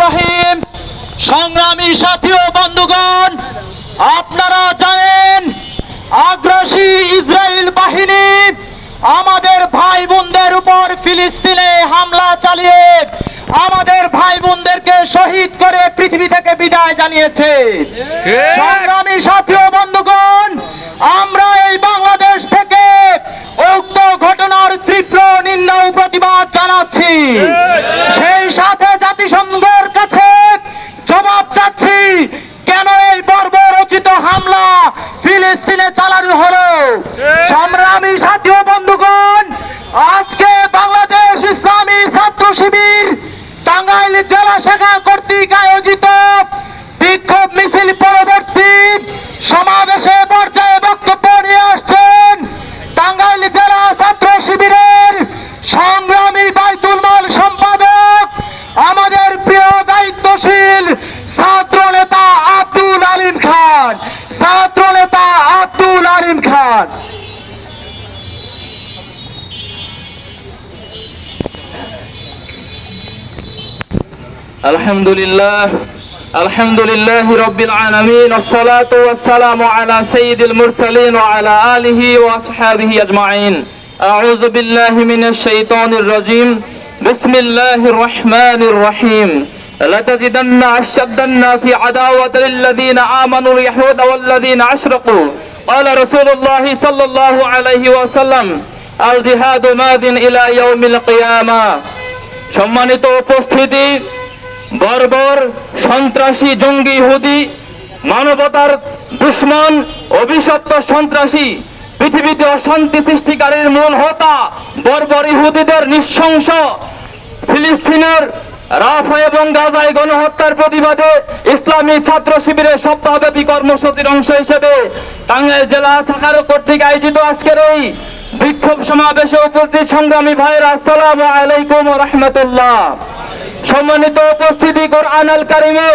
রহিম। সংগ্রামী সাথী ও বন্ধুগণ আপনারা জানেন আগ্রাসী ইসরায়েল বাহিনী আমাদের ভাই বোনদের উপর ফিলিস্তিনে হামলা চালিয়ে আমাদের ভাই বোনদেরকে শহীদ করে পৃথিবী থেকে বিদায় জানিয়েছে। সংগ্রামী সাথী ও বন্ধুগণ আমরা এই বাংলাদেশ থেকে উক্ত ঘটনার তীব্র নিন্দা ও প্রতিবাদ জানাচ্ছি সেই সাথে জাতিসংঘের কাছে জবাব চাচ্ছি কেন এই বর্বরচিত হামলা ফিলিস্তিনে চালানো হলো। সংগ্রামী সাথী বন্ধুগণ, আজকে বাংলাদেশ ইসলামী ছাত্র শিবির টাঙ্গাইল জেলা শাখা কর্তৃক আয়োজিত বিক্ষোভ মিছিল بعد الحمد لله الحمد لله رب العالمين والصلاة والسلام على سيد المرسلين وعلى آله وأصحابه أجمعين. أعوذ بالله من الشيطان الرجيم. بسم الله الرحمن الرحيم. لتجدن أشد الناس عداوة للذين آمنوا اليهود والذين أشرقوا قال رسول الله صلى الله عليه وسلم الجهاد ماد إلى يوم القيامة সম্মানিত উপস্থিতি বর্বর সন্ত্রাসী জঙ্গি ইহুদি মানবতার দুশ্মন অভিশপ্ত সন্ত্রাসী পৃথিবীতে অশান্তি সৃষ্টিকারীর মূল হোতা বর্বর ইহুদিদের নৃশংস ফিলিস্তিনের রাফা এবং গাজায় গণহত্যার প্রতিবাদে ইসলামী ছাত্র শিবিরের সপ্তাহব্যাপী কর্মসূচির অংশ হিসেবে টাঙ্গাইল জেলা শাখার কর্তৃক আয়োজিত আজকের এই বিক্ষোভ সমাবেশে উপস্থিত সংগ্রামী ভাইয়ের, আসসালামু আলাইকুম রহমতুল্লাহ। সম্মানিত উপস্থিতি কোরআন আল কারিমে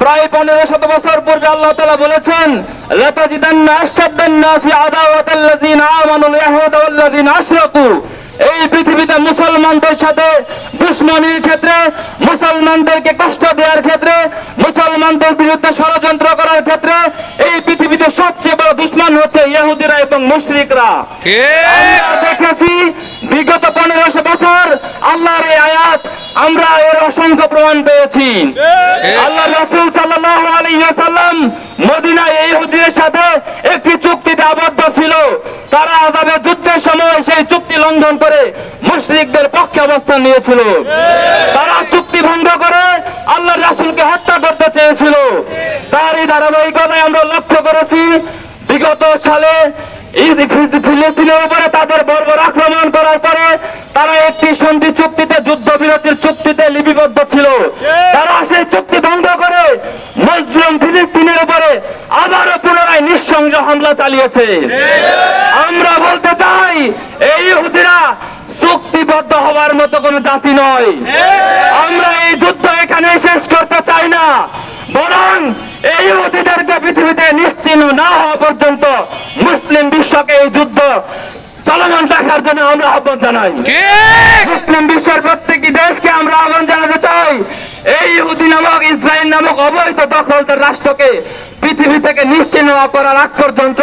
প্রায় পনেরো শত বছর পূর্বে আল্লাহ তালা বলেছেন, লাতাজিদান্না আশাদ্দান্না ফি আদাওয়াতাল্লাযীনা আমানুল ইয়াহুদা ওয়াল্লাযীনা আশরাকু। এই পৃথিবীতে মুসলমানদের সাথে দুশ্মনীর ক্ষেত্রে মুসলমানদেরকে কষ্ট দেওয়ার ক্ষেত্রে মুসলমানদের বিরুদ্ধে ষড়যন্ত্র করার ক্ষেত্রে এই পৃথিবীতে সবচেয়ে বড় দুশ্মন হচ্ছে ইহুদিরা এবং মুশরিকরা। দেখেছি বিগত পনেরোশো বছর আল্লাহর এই আয়াত আমরা এর অসংখ্য প্রমাণ পেয়েছি। আল্লাহ রসুল সাল্লাহ আলী সাল্লাম মদিনায় এই হুদির সাথে একটি তারা যুদ্ধের সময় সেই চুক্তি লঙ্ঘন করে মুশরিকদের পক্ষে অবস্থান নিয়েছিল। তারা চুক্তি ভঙ্গ করে আল্লাহ রাসুলকে হত্যা করতে চেয়েছিল। তারই ধারাবাহিকতায় আমরা লক্ষ্য করেছি, বিগত সালে ফিলিস্তিনের উপরে তাদের বর্বর আক্রমণ করার পরে তারা একটি সন্ধি চুক্তিতে যুদ্ধ বিরতির চুক্তিতে লিপিবদ্ধ ছিল তারা সেই চুক্তি ভঙ্গ করে মুসলিম ফিলিস্তিনের উপরে আবারও পুনরায় নিঃসংস হামলা চালিয়েছে। আমরা বলতে চাই এই ইহুদিরা চুক্তিবদ্ধ হওয়ার মতো কোনো জাতি নয়। আমরা এই যুদ্ধ এখানে শেষ করতে চাই না। বরং এই ইহুদিদেরকে পৃথিবীতে নিশ্চিহ্ন না হওয়া পর্যন্ত মুসলিম বিশ্বকে এই যুদ্ধ চলমান রাখার জন্য আমরা আহ্বান জানাই। মুসলিম বিশ্বের প্রত্যেকটি দেশকে আমরা আহ্বান জানাতে চাই এই ইহুদি নামক ইসরায়েল নামক অবৈধ দখলদার রাষ্ট্রকে পৃথিবী থেকে নিশ্চিহ্ন করার আগ পর্যন্ত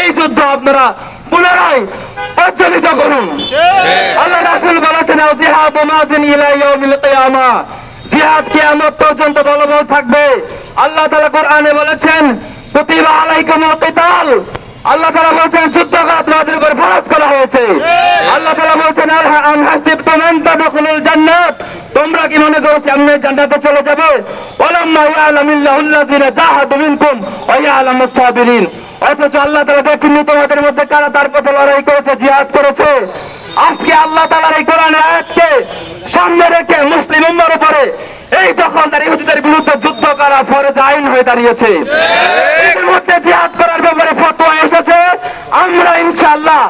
এই যুদ্ধ আপনারা পুনরায় প্রজ্বলিত করুন। আল্লাহ রাসূল বলেছেন জিহাদু মাদিন ইলা ইয়াউমিল কিয়ামা। জিহাদ কিয়ামত পর্যন্ত বলবৎ থাকবে। আল্লাহ তাআলা কোরআনে বলেছেন কুতিবা আলাইকুমুল কিতাল। আল্লাহ তাআলা বলছেন যুদ্ধ করা তোমাদের উপর ফরজ করা হয়েছে। আল্লাহ তাআলা বলছেন আম হাসিবতুম আন তাদখুলুল জান্নাত। তোমরা কি মনে করো সামনে জান্নাতে চলে যাবে? ওয়ালাম্মা ইয়ালামিল্লাহুল্লাযিনা জাহাদু মিনকুম ওয়া ইয়ালামুস সাবিরিন। অথচ আল্লাহ তাআলা দেখেননি তোমাদের মধ্যে কারা তার পথে লড়াই করেছে জিহাদ করেছে? আজকে আল্লাহ তাআলার এই কোরআনের আয়াতকে সামনে রেখে মুসলিম উম্মার উপরে এই দখলদার ইহুদিদের বিরুদ্ধে যুদ্ধ করা ফরজ আইন হয়ে দাঁড়িয়েছে। এর মধ্যে জিহাদ করার ব্যাপারে ফতোয়া এসেছে। আমরা ইনশাআল্লাহ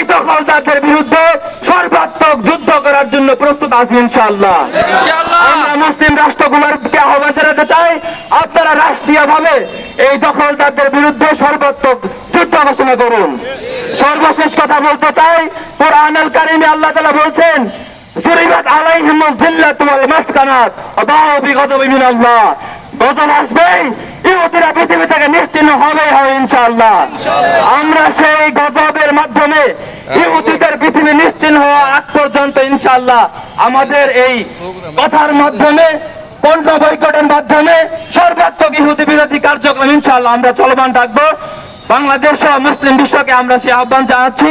এই দখলদারদের বিরুদ্ধে সর্বাত্মক যুদ্ধ করার জন্য প্রস্তুত আছি ইনশাআল্লাহ। আমরা মুসলিম রাষ্ট্রগুলোকে আহ্বান জানাতে চাই আপনারা রাষ্ট্রীয় ভাবে এই দখলদারদের বিরুদ্ধে সর্বাত্মক যুদ্ধ ঘোষণা করুন। সর্বশেষ কথা বলতে চাই কোরআন আল কারিমে আল্লাহ তাআলা বলছেন সুরিবাত আলাইহিম যিল্লাত ওয়াল মাসকানাত বাউ বিগদব মিন আল্লাহ গজব আসবেই ইহুদিরা পৃথিবী থেকে নিশ্চিহ্ন হবে হবে ইনশাআল্লাহ। আমরা সেই গজবের মাধ্যমে ইহুদিদের পৃথিবী নিশ্চিহ্ন হওয়া আগ পর্যন্ত ইনশাআল্লাহ আমাদের এই কথার মাধ্যমে পণ্য বৈকটের মাধ্যমে সর্বাত্মক ইহুদি বিরোধী কার্যক্রম ইনশাআল্লাহ আমরা চলমান রাখব। বাংলাদেশ সহ মুসলিম বিশ্বকে আমরা সেই আহ্বান জানাচ্ছি।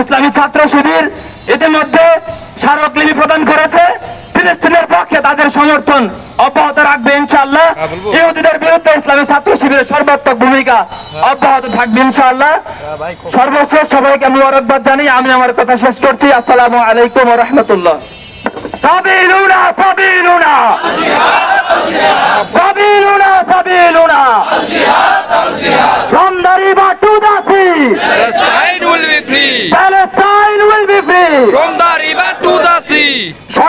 ইসলামী ছাত্র শিবির ইতিমধ্যে স্মারকলিপি প্রদান করেছে। ফিলিস্তিনের পক্ষে তাদের সমর্থন অব্যাহত রাখবে ইনশাআল্লাহ। ইহুদিদের বিরুদ্ধে ইসলামী ছাত্র শিবিরের সর্বাত্মক ভূমিকা অব্যাহত থাকবে ইনশাআল্লাহ। সর্বশেষ সবাইকে মুবারকবাদ জানিয়ে আমি আমার কথা শেষ করছি। আসসালামু আলাইকুম ওয়া রাহমাতুল্লাহ। সাবিলুনা সাবিলুনা। সাবিলুনা